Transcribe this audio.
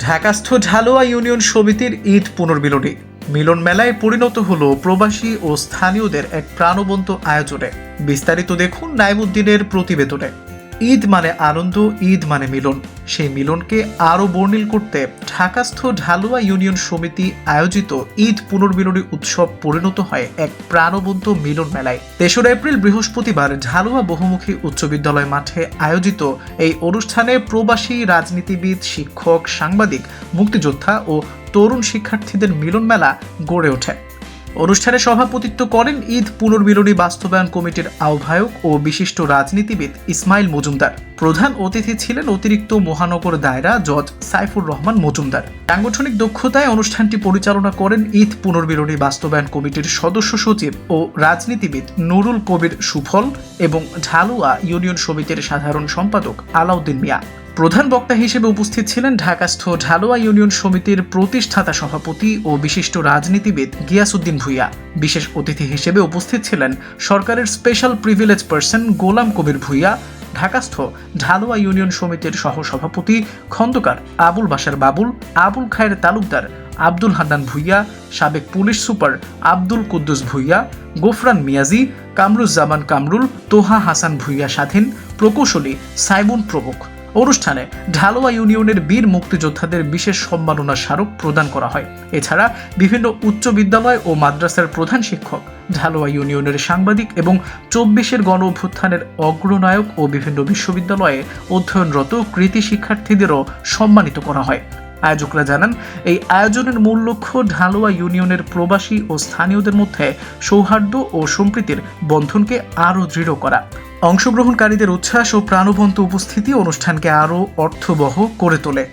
ঢাকাস্থ ঢালোয়া union সমিতির ঈদ পুনর্মিলনী। মিলন মেলায় পরিণত হলো প্রবাসী ও স্থানীয়দের এক প্রাণবন্ত আয়োজনে। বিস্তারিত দেখুন নাইমুদ্দিনের প্রতিবেদনে। ঈদ মানে আনন্দ, ঈদ মানে মিলন। সেই মিলনকে আরও বর্ণিল করতে ঢাকাস্থ ঢালুয়া ইউনিয়ন সমিতি আয়োজিত ঈদ পুনর্মিলনী উৎসব পরিণত হয় এক প্রাণবন্ত মিলন মেলায়। তেসরা এপ্রিল বৃহস্পতিবার ঢালুয়া বহুমুখী উচ্চ বিদ্যালয় মাঠে আয়োজিত এই অনুষ্ঠানে প্রবাসী, রাজনীতিবিদ, শিক্ষক, সাংবাদিক, মুক্তিযোদ্ধা ও তরুণ শিক্ষার্থীদের মিলন মেলা গড়ে ওঠে। অনুষ্ঠানে সভাপতিত্ব করেন ঈদ পুনর্মিলনী বাস্তবায়ন কমিটির আহ্বায়ক ও বিশিষ্ট রাজনীতিবিদ ইসমাইল মজুমদার। প্রধান অতিথি ছিলেন অতিরিক্ত মহানগর দায়রা জজ সাইফুর রহমান মজুমদার। সাংগঠনিক দক্ষতায় অনুষ্ঠানটি পরিচালনা করেন ঈদ পুনর্মিলনী বাস্তবায়ন কমিটির সদস্য সচিব ও রাজনীতিবিদ নুরুল কবির সুফল এবং ঢালুয়া ইউনিয়ন সমিতির সাধারণ সম্পাদক আলাউদ্দিন মিয়া। প্রধান বক্তা হিসেবে উপস্থিত ছিলেন ঢাকাস্থ ঢালোয়া ইউনিয়ন সমিতির প্রতিষ্ঠাতা সভাপতি ও বিশিষ্ট রাজনীতিবিদ গিয়াসুদ্দিন ভুইয়া। বিশেষ অতিথি হিসেবে উপস্থিত ছিলেন সরকারের special privilege person Golam Kabir Bhuiyan ঢাকাস্থ ঢালোয়া union সমিতির সহসভাপতি খন্দকার আবুল বাসার বাবুল, আবুল খায়ের তালুকদার আব্দুল হান্নান ভুইয়া, সাবেক পুলিশ সুপার আব্দুল কুদ্দুস ভুইয়া, গোফরান মিয়াজি, কামরুজ্জামান কামরুল, তোহা হাসান ভুইয়া স্বাধীন, প্রকৌশলী সাইমুন প্রমুখ। অনুষ্ঠানে ঢালোয়া ইউনিয়নের বীর মুক্তিযোদ্ধাদের বিশেষ সম্মাননা স্মারক প্রদান করা হয়। এছাড়া বিভিন্ন উচ্চ বিদ্যালয় ও মাদ্রাসার প্রধান শিক্ষক ঢালোয়া ইউনিয়নের সাংবাদিক এবং চব্বিশের গণ অভ্যুত্থানের অগ্রনায়ক ও বিভিন্ন বিশ্ববিদ্যালয়ে অধ্যয়নরত কৃতি শিক্ষার্থীদেরও সম্মানিত করা হয়। আয়োজকরা জানান, এই আয়োজনের মূল লক্ষ্য ঢালোয়া ইউনিয়নের প্রবাসী ও স্থানীয়দের মধ্যে সৌহার্দ্য ও সম্প্রীতির বন্ধনকে আরও দৃঢ় করা। অংশগ্রহণকারীদের উচ্ছ্বাস ও প্রাণবন্ত উপস্থিতি অনুষ্ঠানকে আরও অর্থবহ করে তোলে।